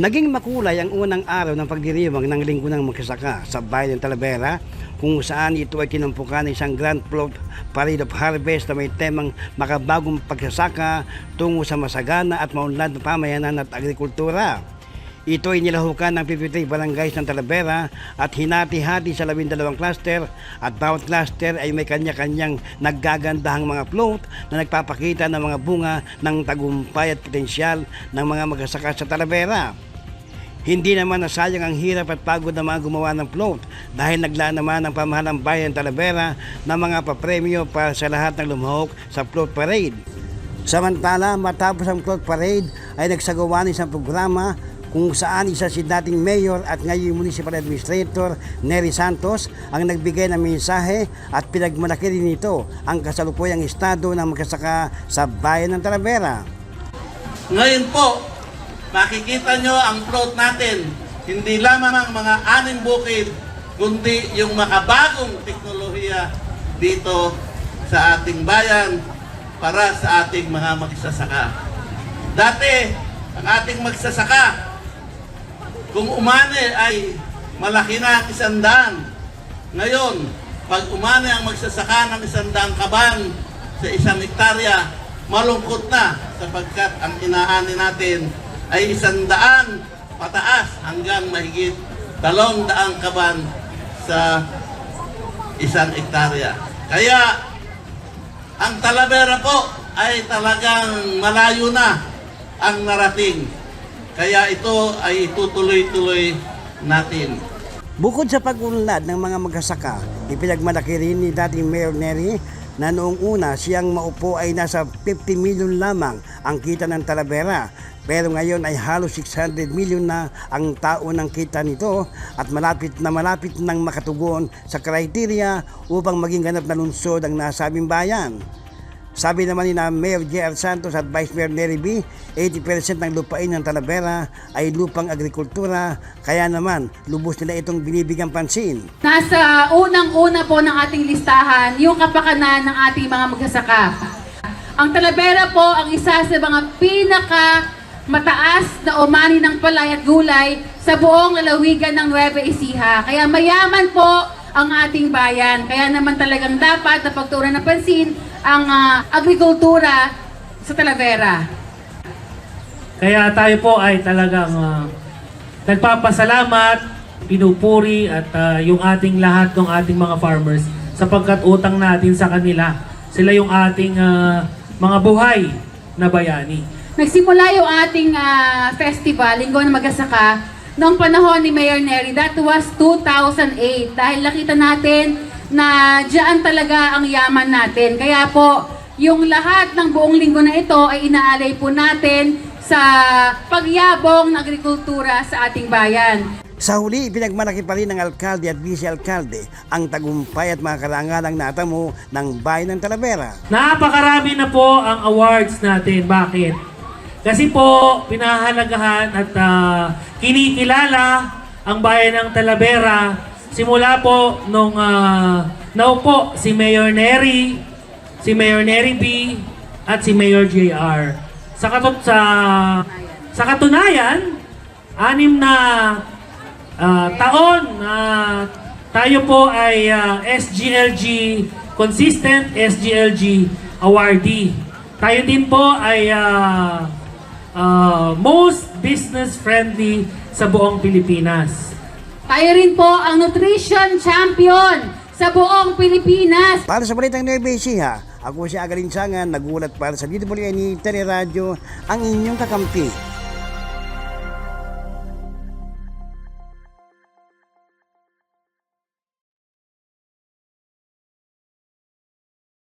Naging makulay ang unang araw ng pagdiriwang ng linggo ng magsasaka sa bayan ng Talavera kung saan ito ay kinumpukan ng isang Grand Float Parade of Harvest na may temang makabagong pagsasaka tungo sa masagana at maunlad na pamayanan at agrikultura. Ito ay nilahukan ng 53 barangays ng Talavera at hinati-hati sa 12 cluster at bawat cluster ay may kanya-kanyang naggagandahang mga float na nagpapakita ng mga bunga ng tagumpay at potensyal ng mga magsasaka sa Talavera. Hindi naman nasayang ang hirap at pagod ng mga gumawa ng float dahil naglaan naman ang pamahalang bayan Talavera ng mga papremyo para sa lahat ng lumahok sa float parade. Samantala, matapos ang float parade ay nagsagawa ng isang programa kung saan isa si dating mayor at ngayon municipal administrator Nery Santos ang nagbigay ng mensahe at pinagmalaki rin nito ang kasalukuyang estado ng magkasaka sa bayan ng Talavera. Ngayon po, makikita nyo ang float natin. Hindi lamang ang mga aning bukid, kundi yung makabagong teknolohiya dito sa ating bayan para sa ating mga magsasaka. Dati, ang ating magsasaka, kung umani ay malaki na isandaan. Ngayon, pag umani ang magsasaka ng isandang kaban sa isang hektarya, malungkot na sapagkat ang inaani natin ay isandaan pataas hanggang mahigit dalawang daang kaban sa isang hektarya. Kaya, ang Talavera po ay talagang malayo na ang narating. Kaya ito ay tutuloy-tuloy natin. Bukod sa pag-unlad ng mga magsasaka, ipinagmalaki rin ni dating Mayor Neri na noong una siyang maupo ay nasa 50 million lamang ang kita ng Talavera. Pero ngayon ay halos 600 million na ang taon ng kita nito at malapit na malapit nang makatugon sa kriteria upang maging ganap na lungsod ang nasabing bayan. Sabi naman ni na Mayor J.R. Santos at Vice Mayor Nery B, 80% ng lupain ng Talavera ay lupang agrikultura, kaya naman lubos nila itong binibigyan pansin. Nasa unang-una po ng ating listahan, yung kapakanan ng ating mga magsasaka. Ang Talavera po ang isa sa mga pinaka mataas na umani ng palay at gulay sa buong lalawigan ng Nueva Ecija. Kaya mayaman po ang ating bayan. Kaya naman talagang dapat na pagtuunan ng pansin ang ah, agrikultura sa Talavera. Kaya tayo po ay talagang ah, nagpapasalamat, pinupuri at ah, yung ating lahat ng ating mga farmers sapagkat utang natin sa kanila. Sila yung ating ah, mga buhay na bayani. Nagsimula yung ating ah, festival, Linggo ng Magasaka, noong panahon ni Mayor Neri. That was 2008. Dahil nakita natin na diyan talaga ang yaman natin. Kaya po, yung lahat ng buong linggo na ito ay inaalay po natin sa pagyabong ng agrikultura sa ating bayan. Sa huli, pinagmalaki pa rin ng alkalde at vice-alkalde ang tagumpay at mga karangalang natamo ng bayan ng Talavera. Napakarami na po ang awards natin. Bakit? Kasi po, pinahalagahan at ah, kinikilala ang bayan ng Talavera simula po nung uh, naupo si Mayor Neri, si Mayor Neri B, at si Mayor JR. Sa, katut sa, sa katunayan, anim na ah, taon na tayo po ay ah, SGLG consistent SGLG awardee. Tayo din po ay ah, ah, most business friendly sa buong Pilipinas. Tayo rin po ang nutrition champion sa buong Pilipinas. Para sa Balitang Nueva Ecija, ako si Agalinsangan, nagulat para sa DWN Teleradyo, ang inyong kakampi.